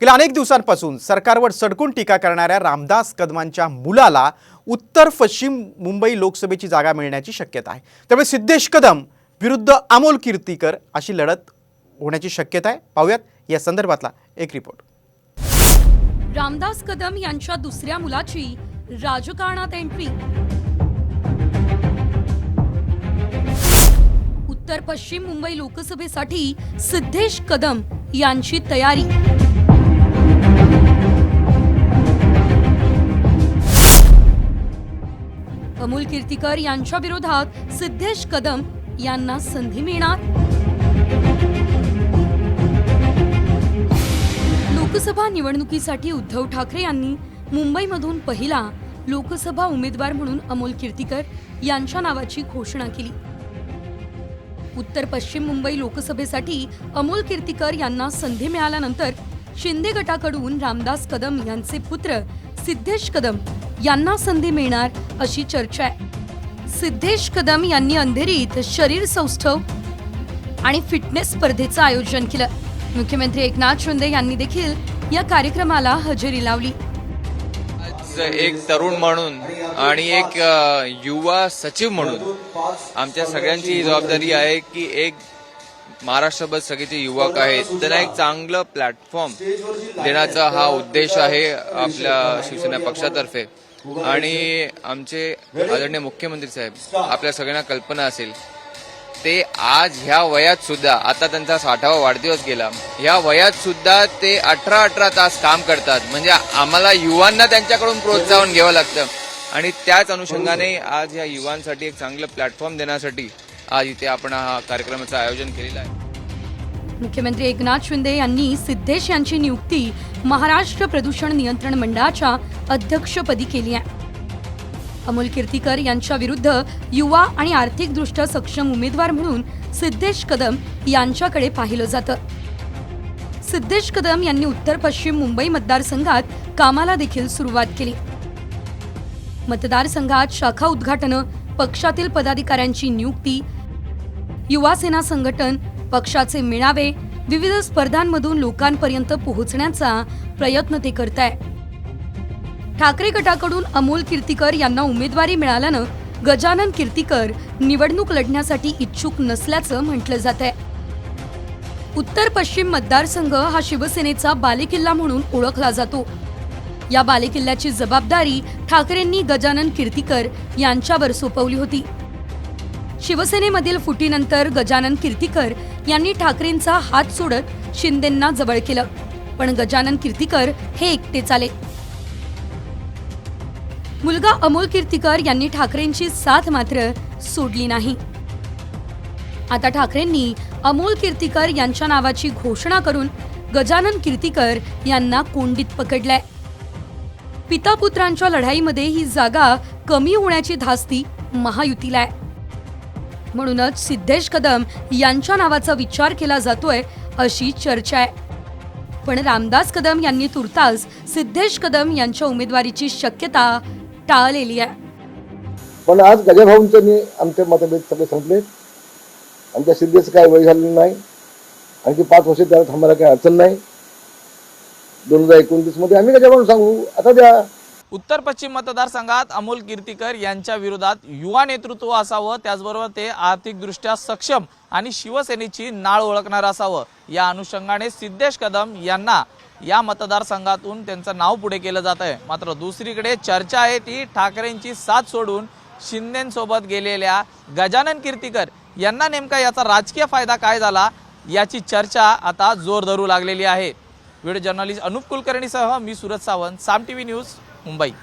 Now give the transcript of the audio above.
गेल्या अनेक दिवसांपासून सरकारवर सडकून टीका करणाऱ्या रामदास कदमांच्या मुलाला उत्तर पश्चिम मुंबई लोकसभेची जागा मिळण्याची शक्यता आहे. त्यामुळे सिद्धेश कदम विरुद्ध अमोल कीर्तीकर अशी लढत होण्याची शक्यता आहे. पाहूयात या संदर्भातला एक रिपोर्ट रामदास कदम यांच्या दुसऱ्या मुलाची राजकारणात एंट्री उत्तर पश्चिम मुंबई लोकसभेसाठी सिद्धेश कदम यांची तयारी. अमोल कीर्तीकर यांच्या विरोधात सिद्धेश कदम यांना संधी मिळणार. लोकसभा निवडणुकीसाठी उद्धव ठाकरे यांनी मुंबईमधून पहिला लोकसभा उमेदवार म्हणून अमोल कीर्तीकर यांच्या नावाची घोषणा केली. उत्तर पश्चिम मुंबई लोकसभेसाठी अमोल कीर्तीकर यांना संधी मिळाल्यानंतर शिंदे गटाकडून रामदास कदम यांचे पुत्र सिद्धेश कदम यांना संधी मिळणार अशी चर्चा आहे. सिद्धेश कदम यांनी अंधेरीत शरीर सौष्ठव आणि फिटनेस स्पर्धेचं आयोजन केलं. मुख्यमंत्री एकनाथ शिंदे यांनी देखील या कार्यक्रमाला हजेरी लावली. एक तरुण म्हणून आणि एक युवा सचिव म्हणून आमच्या सगळ्यांची जबाबदारी आहे की एक महाराष्ट्रभर सगळे जे युवक आहेत त्यांना एक चांगलं प्लॅटफॉर्म देण्याचा हा उद्देश आहे आपल्या शिवसेना पक्षातर्फे. आणि आमचे आदरणीय मुख्यमंत्री साहेब आपल्या सगळ्यांना कल्पना असेल ते आज ह्या वयात सुद्धा आता त्यांचा साठावा वाढदिवस गेला ह्या वयात सुद्धा ते अठरा अठरा तास काम करतात. म्हणजे आम्हाला युवांना त्यांच्याकडून प्रोत्साहन घ्यावं लागतं. आणि त्याच अनुषंगाने आज या युवांसाठी एक चांगलं प्लॅटफॉर्म देण्यासाठी आज इथे आपण हा कार्यक्रमाचं आयोजन केलेलं आहे. मुख्यमंत्री एकनाथ शिंदे यांनी सिद्धेश यांची नियुक्ती महाराष्ट्र प्रदूषण नियंत्रण मंडळाच्या अध्यक्षपदी केली आहे. अमोल कीर्तीकर यांच्या विरुद्ध युवा आणि आर्थिकदृष्ट्या सक्षम उमेदवार म्हणून सिद्धेश कदम यांच्याकडे पाहिलं जातं. सिद्धेश कदम यांनी उत्तर पश्चिम मुंबई मतदारसंघात कामाला देखील सुरुवात केली. मतदारसंघात शाखा उद्घाटनं पक्षातील पदाधिकाऱ्यांची नियुक्ती युवा सेना संघटन पक्षाचे मेळावे विविध स्पर्धांमधून लोकांपर्यंत पोहोचण्याचा प्रयत्न ते करत आहे ठाकरे गटाकडून अमोल कीर्तीकर यांना उमेदवारी मिळाल्यानं गजानन कीर्तीकर निवडणूक लढण्यासाठी इच्छुक नसल्याचं म्हटलं जात आहे उत्तर पश्चिम मतदारसंघ हा शिवसेनेचा बालेकिल्ला म्हणून ओळखला जातो. या बालेकिल्ल्याची जबाबदारी ठाकरेंनी गजानन कीर्तीकर यांच्यावर सोपवली होती. शिवसेनेमधील फुटीनंतर गजानन कीर्तीकर यांनी ठाकरेंचा हात सोडत शिंदेंना जवळ केलं. पण गजानन कीर्तीकर हे एकटेच आले. मुलगा अमोल कीर्तीकर यांनी ठाकरेंची साथ मात्र सोडली नाही. आता ठाकरेंनी अमोल कीर्तीकर यांच्या नावाची घोषणा करून गजानन कीर्तीकर यांना कोंडीत पकडलाय. पिता पुत्रांच्या लढाईमध्ये ही जागा कमी होण्याची धास्ती महायुतीला आहे. म्हणूनच सिद्धेश कदम यांच्या नावाचा विचार केला जातोय अशी चर्चा आहे. पण रामदास कदम यांनी तुर्तास सिद्धेश कदम यांच्या उमेदवारीची शक्यता टाळलेली आहे. पण आज गजाभाऊंचं मी आमचे मतभेद सगळे संपले. आमच्या सिद्धेचं काय वय झालेलं नाही. आणखी पाच वर्ष त्याला थांबायला काही अडचण नाही. दोन हजार एकोणतीसमध्ये आम्ही गजाभाऊन सांगू आता द्या. उत्तर पश्चिम मतदारसंघात अमोल कीर्तीकर यांच्या विरोधात युवा नेतृत्व असावं त्याचबरोबर ते आर्थिकदृष्ट्या सक्षम आणि शिवसेनेची नाळ ओळखणार असावं. या अनुषंगाने सिद्धेश कदम यांना या मतदारसंघातून त्यांचं नाव पुढे केलं जात आहे. मात्र दुसरीकडे चर्चा आहे ती ठाकरेंची साथ सोडून शिंदेसोबत गेलेल्या गजानन कीर्तीकर यांना नेमका याचा राजकीय फायदा काय झाला याची चर्चा आता जोर धरू लागलेली आहे. व्हिडिओ जर्नलिस्ट अनुप कुलकर्णीसह मी Suraj Sawant Saam T V news Mumbai